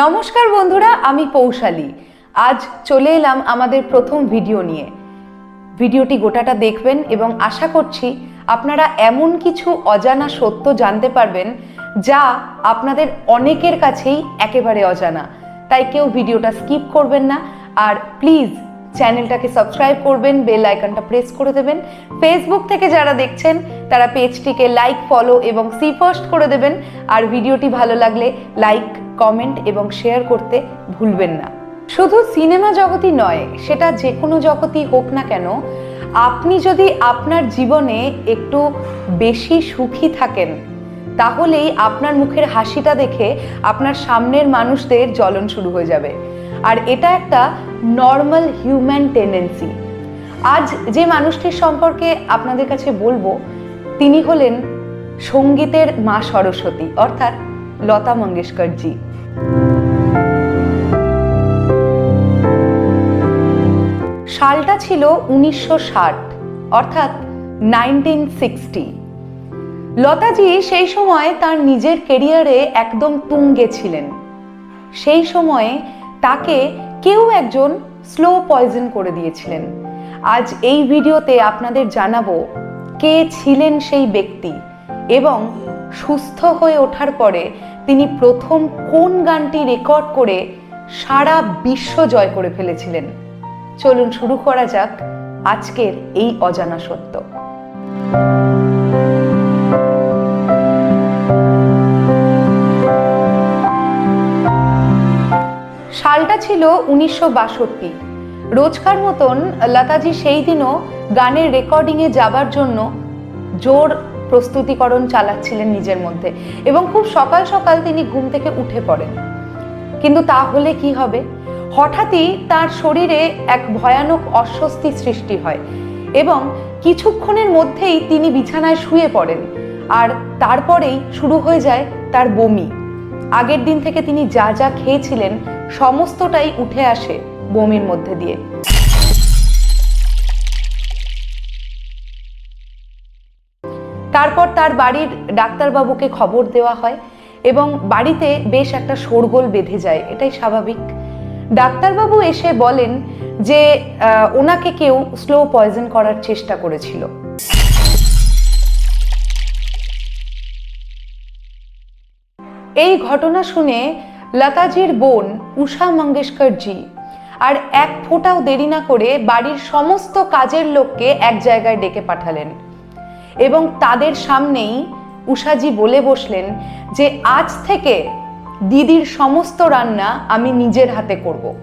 নমস্কার বন্ধুরা, আমি পৌশালী। আজ চলে এলাম আমাদের প্রথম ভিডিও নিয়ে। ভিডিওটি গোটাটা দেখবেন এবং আশা করছি আপনারা এমন কিছু অজানা সত্য জানতে পারবেন যা আপনাদের অনেকের কাছেই একেবারে অজানা। তাই কেউ ভিডিওটা স্কিপ করবেন না। আর প্লিজ চ্যানেলটাকে সাবস্ক্রাইব করবেন, বেল আইকনটা প্রেস করে দেবেন। ফেসবুক থেকে যারা দেখছেন, তারা পেজটিকে লাইক ফলো এবং সি ফার্স্ট করে দেবেন। আর ভিডিওটি ভালো লাগলে লাইক কমেন্ট এবং শেয়ার করতে ভুলবেন না। শুধু সিনেমা জগতই নয়, সেটা যে কোনো জগতই হোক না কেন, আপনি যদি আপনার জীবনে একটু বেশি সুখী থাকেন, তাহলেই আপনার মুখের হাসিটা দেখে আপনার সামনের মানুষদের জ্বলন শুরু হয়ে যাবে। আর এটা একটা নর্মাল হিউম্যান টেন্ডেন্সি আজ যে মানুষটির সম্পর্কে আপনাদের কাছে বলব, তিনি হলেন সঙ্গীতের মা সরস্বতী, অর্থাৎ লতা মঙ্গেশকরজি। সালটা ছিল উনিশশো ষাট, অর্থাৎ নাইনটিন সিক্সটি লতাজি সেই সময় তার নিজের কেরিয়ারে একদম তুঙ্গে ছিলেন। সেই সময়ে তাকে কেউ একজন স্লো পয়জন করে দিয়েছিলেন। আজ এই ভিডিওতে আপনাদের জানাব কে ছিলেন সেই ব্যক্তি এবং সুস্থ হয়ে ওঠার পরে তিনি প্রথম কোন গানটি রেকর্ড করে সারা বিশ্ব জয় করে ফেলেছিলেন। চলুন শুরু করা যাক আজকের এই অজানা সত্য। সালটা ছিল উনিশশো বাষট্টি। রোজকার মতন লতাজি সেই দিনও গানের রেকর্ডিংয়ে যাবার জন্য জোর প্রস্তুতিকরণ চালাচ্ছিলেন নিজের মধ্যে এবং খুব সকাল সকাল তিনি ঘুম থেকে উঠে পড়েন। কিন্তু তাহলে কি হবে? হঠাৎই তার শরীরে এক ভয়ানক অস্বস্তি সৃষ্টি হয় এবং কিছুক্ষণের মধ্যেই তিনি বিছানায় শুয়ে পড়েন আর তারপরেই শুরু হয়ে যায় তার বমি। আগের দিন থেকে তিনি যা যা খেয়েছিলেন সমস্তটাই উঠে আসে বমির মধ্যে দিয়ে। তারপর তার বাড়ির ডাক্তারবাবুকে খবর দেওয়া হয় এবং বাড়িতে বেশ একটা শোরগোল বেঁধে যায়, এটাই স্বাভাবিক। ডাক্তারবাবু এসে বলেন যে ওনাকে কেউ স্লো পয়জন করার চেষ্টা করেছিল। এই ঘটনা শুনে লতাজির বোন উষা মঙ্গেশকরজি আর এক ফোঁটাও দেরি না করে বাড়ির সমস্ত কাজের লোককে এক জায়গায় ডেকে পাঠালেন। এবং তাদের সামনেই উষাজি বলে বসলেন যে, আজ থেকে দিদির সমস্ত রান্না আমি নিজের হাতে করব।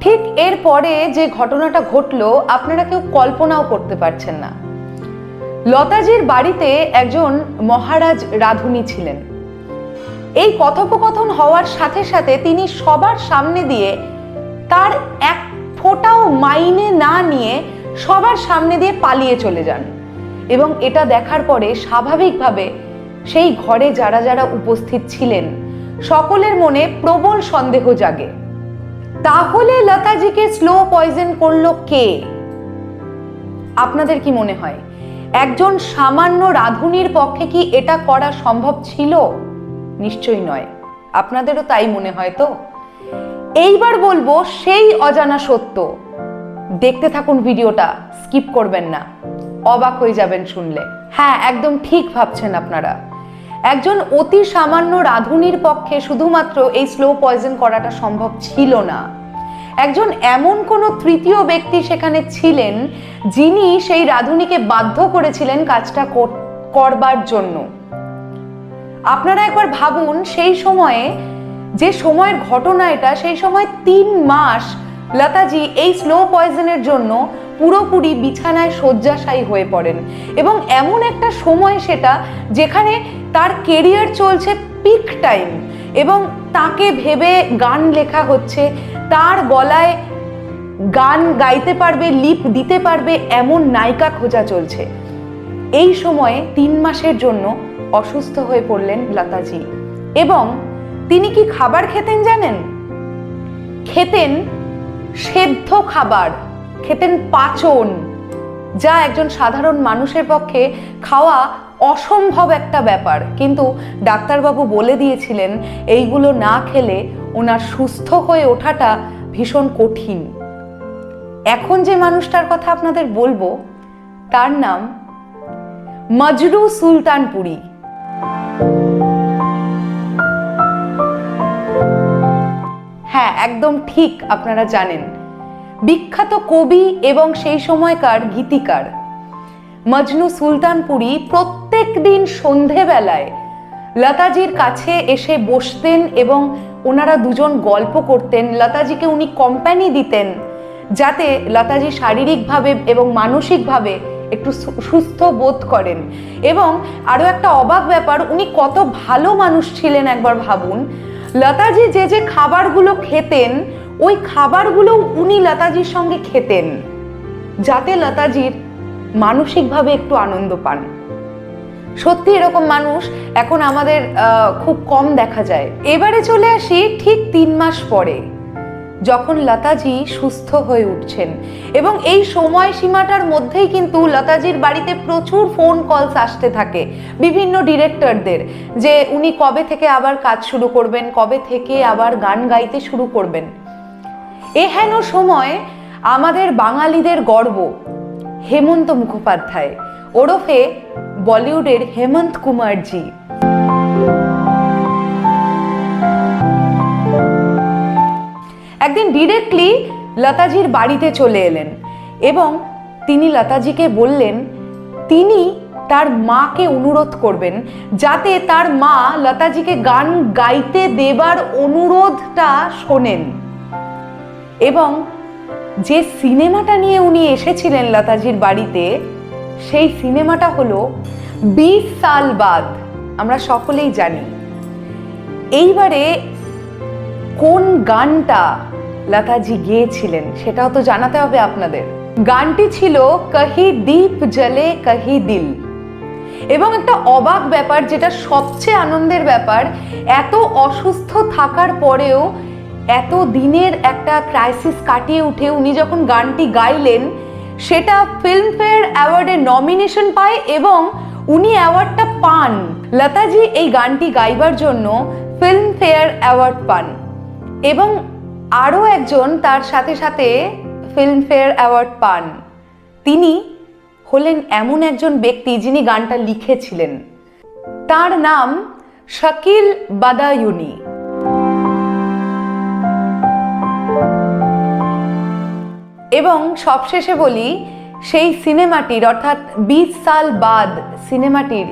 ঠিক এর পরে যে ঘটনাটা ঘটলো, আপনারা কেউ কল্পনাও করতে পারছেন না। লতাজির বাড়িতে একজন মহারাজ রাধুনী ছিলেন। এই কথোপকথন হওয়ার সাথে সাথে তিনি সবার সামনে দিয়ে তার এক ফোঁটাও মাইনে না নিয়ে সবার সামনে দিয়ে পালিয়ে চলে যান এবং এটা দেখার পরে স্বাভাবিকভাবে সেই ঘরে যারা যারা উপস্থিত ছিলেন, সকলের মনে প্রবল সন্দেহ জাগে। তাহলে লতাজিকে স্লো পয়জন করল কে? আপনাদের কি মনে হয়? একজন সামান্য রাধুনির পক্ষে কি এটা করা সম্ভব ছিল? নিশ্চয়ই নয়। আপনাদেরও তাই মনে হয় তো? এইবার বলব, সেই অজানা সত্য। দেখতে থাকুন ভিডিওটা, স্কিপ করবেন না। অবাক হয়ে যাবেন শুনলে। হ্যাঁ একদম ঠিক ভাবছেন আপনারা। একজন অতি সামান্য রাধুনির পক্ষে শুধুমাত্র এই স্লো পয়জন করাটা সম্ভব ছিল না। একজন এমন কোনো তৃতীয় ব্যক্তি সেখানে ছিলেন যিনি সেই রাধুনিকে বাধ্য করেছিলেন কাজটা কর- করবার জন্য। আপনারা একবার ভাবুন, সেই সময়ে যে সময়ের ঘটনা এটা, সেই সময় তিন মাস লতাজি এই স্লো পয়জনের জন্য পুরোপুরি বিছানায় শয্যাশায়ী হয়ে পড়েন এবং এমন একটা সময় সেটা যেখানে তার কেরিয়ার চলছে পিক টাইম এবং তাকে ভেবে গান লেখা হচ্ছে তার গলায় গান গাইতে পারবে, লিপ দিতে পারবে, এমন নায়িকা খোঁজা চলছে। এই সময়ে তিন মাসের জন্য অসুস্থ হয়ে পড়লেন লতাজি। এবং তিনি কি খাবার খেতেন জানেন? খেতেন সেদ্ধ খাবার, খেতেন পাচন, যা একজন সাধারণ মানুষের পক্ষে খাওয়া অসম্ভব একটা ব্যাপার। কিন্তু ডাক্তারবাবু বলে দিয়েছিলেন, এইগুলো না খেলে ওনার সুস্থ হয়ে ওঠাটা ভীষণ কঠিন। এখন যে মানুষটার কথা আপনাদের বলব, তার নাম মজরু সুলতানপুরি। হ্যাঁ একদম ঠিক আপনারা জানেন। বিখ্যাত কবি এবং সেই সময়কার গীতিকার। মজনু সুলতানপুরি প্রত্যেক দিন সন্ধেবেলায় লতাজির কাছে এসে বসতেন এবং ওনারা দুজন গল্প করতেন। লতাজিকে উনি কোম্পানি দিতেন যাতে লতাজি শারীরিকভাবে এবং মানসিকভাবে একটু সুস্থ বোধ করেন। এবং আরও একটা অবাক ব্যাপার, উনি কত ভালো মানুষ ছিলেন একবার ভাবুন। লতাজি যে যে খাবারগুলো খেতেন, ওই খাবারগুলো উনি লতাজির সঙ্গে খেতেন। যাতে লতাজির মানসিকভাবে একটু আনন্দ পান। সত্যি এরকম মানুষ এখন আমাদের খুব কম দেখা যায়। এবারে চলে আসি ঠিক তিন মাস পরে, যখন লতাজি সুস্থ হয়ে উঠছেন। এবং এই সময়সীমাটার মধ্যেই কিন্তু লতাজির বাড়িতে প্রচুর ফোন কলস আসতে থাকে বিভিন্ন ডিরেক্টরদের যে উনি কবে থেকে আবার কাজ শুরু করবেন, কবে থেকে আবার গান গাইতে শুরু করবেন। এহেন সময় আমাদের বাঙালিদের গর্ব হেমন্ত মুখোপাধ্যায়। ওরফে বলিউডের হেমন্ত কুমারজি। একদিন ডিরেক্টলি লতাজির বাড়িতে চলে এলেন এবং তিনি লতাজিকে বললেন, তিনি তার মাকে অনুরোধ করবেন যাতে তার মা লতাজিকে গান গাইতে দেবার অনুরোধটা শোনেন। এবং যে সিনেমাটা নিয়ে উনি এসেছিলেন লতাজির বাড়িতে, সেই সিনেমাটা হলো বিশ সাল বাদ, আমরা সকলেই জানি। এইবারে কোন গানটা লতাজি গেয়েছিলেন সেটাও তো জানাতে হবে আপনাদের। গানটি ছিল কহি দীপ জলে কহি দিল। এবং একটা অবাক ব্যাপার, যেটা সবচেয়ে আনন্দের ব্যাপার, এত অসুস্থ থাকার পরেও এত দিনের একটা ক্রাইসিস কাটিয়ে উঠে উনি যখন গানটি গাইলেন, সেটা ফিল্মফেয়ার অ্যাওয়ার্ডে নমিনেশন পায় এবং উনি অ্যাওয়ার্ডটা পান। লতাজি এই গানটি গাইবার জন্য ফিল্মফেয়ার অ্যাওয়ার্ড পান। এবং আরও একজন তার সাথে সাথে ফিল্মফেয়ার অ্যাওয়ার্ড পান। তিনি হলেন এমন একজন ব্যক্তি যিনি গানটা লিখেছিলেন। তার নাম শাকিল বাদায়ুনি। এবং সবশেষে বলি, সেই সিনেমাটির, অর্থাৎ বিশ সাল বাদ সিনেমাটির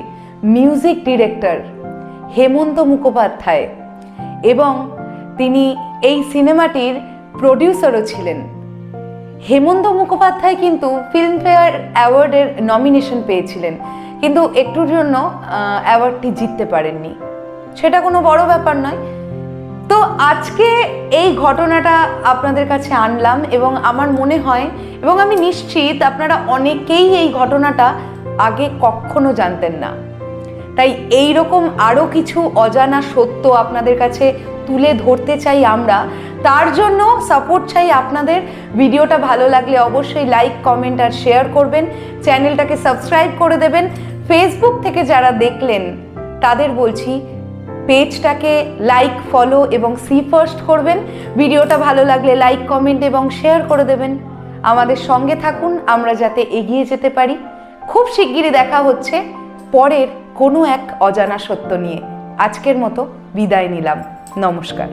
মিউজিক ডিরেক্টর হেমন্ত মুখোপাধ্যায় এবং তিনি এই সিনেমাটির প্রডিউসারও ছিলেন। হেমন্ত মুখোপাধ্যায় কিন্তু ফিল্মফেয়ার অ্যাওয়ার্ডের নমিনেশন পেয়েছিলেন, কিন্তু একটুর জন্য অ্যাওয়ার্ডটি জিততে পারেননি। সেটা কোনো বড় ব্যাপার নয় তো আজকে এই ঘটনাটা আপনাদের কাছে আনলাম এবং আমার মনে হয় এবং আমি নিশ্চিত আপনারা অনেকেই এই ঘটনাটা আগে কখনো জানতেন না। তাই এই রকম আরও কিছু অজানা সত্য আপনাদের কাছে তুলে ধরতে চাই আমরা। তার জন্য সাপোর্ট চাই আপনাদের। ভিডিওটা ভালো লাগলে অবশ্যই লাইক কমেন্ট আর শেয়ার করবেন। চ্যানেলটাকে সাবস্ক্রাইব করে দেবেন। ফেসবুক থেকে যারা দেখলেন, তাদের বলছি পেজটাকে লাইক ফলো এবং সি ফার্স্ট করবেন। ভিডিওটা ভালো লাগলে লাইক কমেন্ট এবং শেয়ার করে দেবেন। আমাদের সঙ্গে থাকুন, আমরা যাতে এগিয়ে যেতে পারি। খুব শিগগিরই দেখা হচ্ছে পরের কোনো এক অজানা সত্য নিয়ে। আজকের মতো বিদায় নিলাম। নমস্কার।